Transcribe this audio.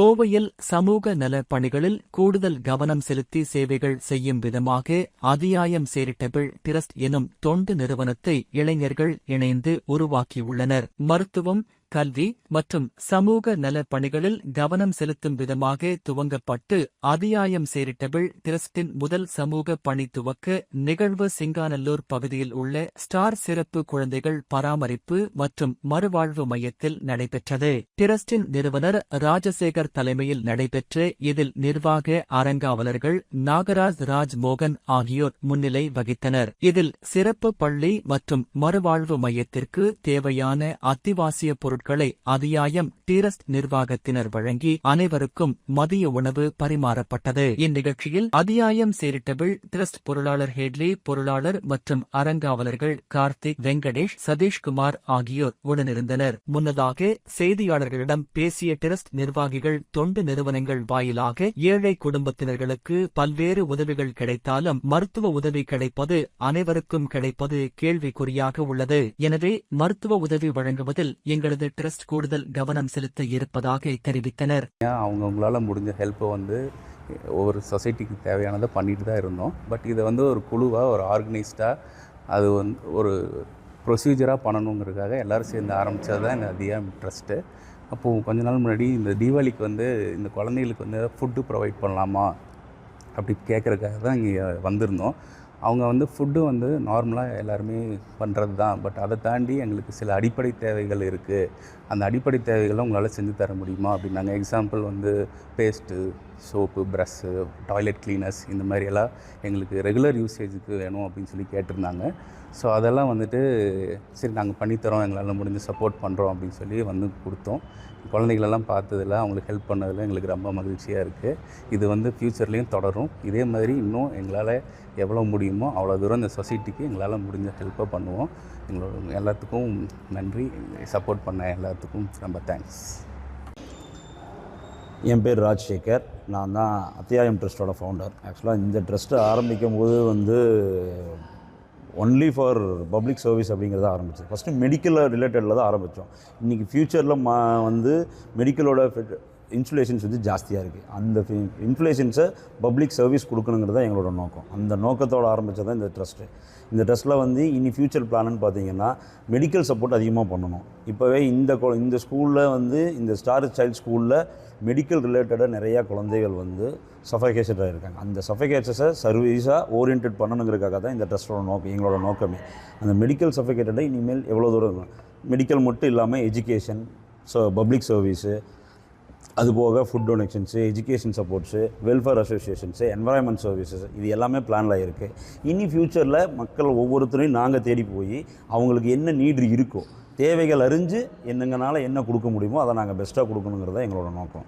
கோவையில் சமூக நல பணிகளில் கூடுதல் கவனம் செலுத்தி சேவைகள் செய்யும் விதமாக அதியாயம் சேரிட்டபிள் டிரஸ்ட் எனும் தொண்டு நிறுவனத்தை இளைஞர்கள் இணைந்து உருவாக்கியுள்ளனர். மருத்துவம் கல்வி மற்றும் சமூக நலப் பணிகளில் கவனம் செலுத்தும் விதமாக துவங்கப்பட்டு அதியாயம் சேரிட்டபிள் டிரஸ்டின் முதல் சமூக பணி துவக்க நிகழ்வு சிங்காநல்லூர் பகுதியில் உள்ள ஸ்டார் சிறப்பு குழந்தைகள் பராமரிப்பு மற்றும் மறுவாழ்வு மையத்தில் நடைபெற்றது. டிரஸ்டின் நிறுவனர் ராஜசேகர் தலைமையில் நடைபெற்ற இதில் நிர்வாக அரங்காவலர்கள் நாகராஜ் ராஜ் மோகன் ஆகியோர் முன்னிலை வகித்தனர். இதில் சிறப்பு பள்ளி மற்றும் மறுவாழ்வு மையத்திற்கு தேவையான அத்திவாசிய பொருள் அதியாயம் டீரஸ்ட் நிர்வாகத்தினர் வழங்கி அனைவருக்கும் மதிய உணவு பரிமாறப்பட்டது. இந்நிகழ்ச்சியில் அதியாயம் சேரிட்டபிள் டிரஸ்ட் பொருளாளர் ஹேட்லி பொருளாளர் மற்றும் அரங்காவலர்கள் கார்த்திக் வெங்கடேஷ் சதீஷ்குமார் ஆகியோர் உடனிருந்தனர். முன்னதாக செய்தியாளர்களிடம் பேசிய டிரஸ்ட் நிர்வாகிகள் தொண்டு நிறுவனங்கள் வாயிலாக ஏழை குடும்பத்தினர்களுக்கு பல்வேறு உதவிகள் கிடைத்தாலும் மருத்துவ உதவி கிடைப்பது அனைவருக்கும் கிடைப்பது கேள்விக்குறியாக உள்ளது. எனவே மருத்துவ உதவி வழங்குவதில் எங்களது டிரஸ்ட் கூடுதல் கவனம் செலுத்த இருப்பதாக தெரிவித்தனர். அவங்கவுங்களால முடிஞ்ச ஹெல்ப்பை வந்து ஒவ்வொரு சொசைட்டிக்கு தேவையானதை பண்ணிட்டு தான் இருந்தோம். பட் இதை வந்து ஒரு குழுவாக ஒரு ஆர்கனைஸ்டாக அது வந்து ஒரு ப்ரொசீஜராக பண்ணணுங்கிறதுக்காக எல்லோரும் சேர்ந்து ஆரம்பித்தது தான் இந்த அதிகம் ட்ரஸ்ட்டு அப்போது கொஞ்ச நாள் முன்னாடி இந்த தீபாவளிக்கு வந்து இந்த குழந்தைகளுக்கு வந்து ஃபுட்டு ப்ரொவைட் பண்ணலாமா? அப்படி கேட்குறதுக்காக தான் இங்கே வந்திருந்தோம். அவங்க வந்து ஃபுட்டு வந்து நார்மலாக எல்லாருமே பண்ணுறது தான். பட் அதை தாண்டி எங்களுக்கு சில அடிப்படை தேவைகள் இருக்குது அந்த அடிப்படை தேவைகளை உங்களால் செஞ்சு தர முடியுமா? அப்படின்னாங்க. எக்ஸாம்பிள் வந்து paste soap brush toilet cleaners இந்த மாதிரியெல்லாம் எங்களுக்கு ரெகுலர் யூசேஜுக்கு வேணும் அப்படின்னு சொல்லி கேட்டிருந்தாங்க. ஸோ அதெல்லாம் வந்துட்டு சரி நாங்கள் பண்ணித்தரோம் எங்களால் முடிஞ்சு சப்போர்ட் பண்ணுறோம் அப்படின்னு சொல்லி வந்து கொடுத்தோம். குழந்தைகளெல்லாம் பார்த்ததில் அவங்களுக்கு ஹெல்ப் பண்ணதில் எங்களுக்கு ரொம்ப மகிழ்ச்சியாக இருக்குது இது வந்து ஃப்யூச்சர்லேயும் தொடரும். இதே மாதிரி இன்னும் எங்களால் எவ்வளோ முடியும் அவ்வளோ தூரம் இந்த சொசைட்டிக்கு எங்களால் முடிஞ்ச ஹெல்ப்பை பண்ணுவோம். எங்களோட எல்லாத்துக்கும் நன்றி. சப்போர்ட் பண்ண எல்லாத்துக்கும் ரொம்ப தேங்க்ஸ் என் பேர் ராஜ்சேகர். நான் தான் அத்தியாயம் ட்ரஸ்ட்டோட ஃபவுண்டர் ஆக்சுவலாக இந்த ட்ரஸ்ட்டை ஆரம்பிக்கும் போது வந்து ஒன்லி ஃபார் பப்ளிக் சர்வீஸ் அப்படிங்கிறத ஆரம்பிச்சு ஃபஸ்ட்டு மெடிக்கல் ரிலேட்டடில் தான் ஆரம்பித்தோம் இன்றைக்கி ஃப்யூச்சரில் மா வந்து மெடிக்கலோட இன்ஃப்ளேஷன்ஸ் வந்து ஜாஸ்தியாக இருக்குது அந்த இன்ஃப்ளேஷன்ஸை பப்ளிக் சர்வீஸ் கொடுக்கணுங்கிறது தான் எங்களோட நோக்கம். அந்த நோக்கத்தோடு ஆரம்பித்தது தான் இந்த ட்ரஸ்ட்டு. இந்த ட்ரஸ்ட்டில் வந்து இனி ஃப்யூச்சர் பிளான்னு பார்த்தீங்கன்னா மெடிக்கல் சப்போர்ட் அதிகமாக பண்ணணும். இப்போவே இந்த கொ இந்த ஸ்கூலில் வந்து இந்த ஸ்டார் சைல்ட் ஸ்கூலில் மெடிக்கல் ரிலேட்டடாக நிறையா குழந்தைகள் வந்து சஃபகேஷடாக இருக்காங்க அந்த சஃபகேஷஸை சர்வீஸாக ஓரியன்ட் பண்ணணுங்கிறதுக்காக தான் இந்த ட்ரஸ்ட்டோட நோக்கம் எங்களோட நோக்கமே. அந்த மெடிக்கல் சஃபகேட்டடை இனிமேல் எவ்வளோ தூரம் மெடிக்கல் மட்டும் இல்லாமல் எஜுகேஷன் ஸோ பப்ளிக் சர்வீஸு அதுபோக food donations education supports welfare associations environment services இது எல்லாமே பிளானில் இருக்குது இனி ஃப்யூச்சரில் மக்கள் ஒவ்வொருத்தரையும் நாங்கள் தேடி போய் அவங்களுக்கு என்ன நீடு இருக்கோ தேவைகள் அறிஞ்சு என்னங்கனால என்ன கொடுக்க முடியுமோ அதை நாங்கள் பெஸ்ட்டாக கொடுக்கணுங்கிறது எங்களோட நோக்கம்.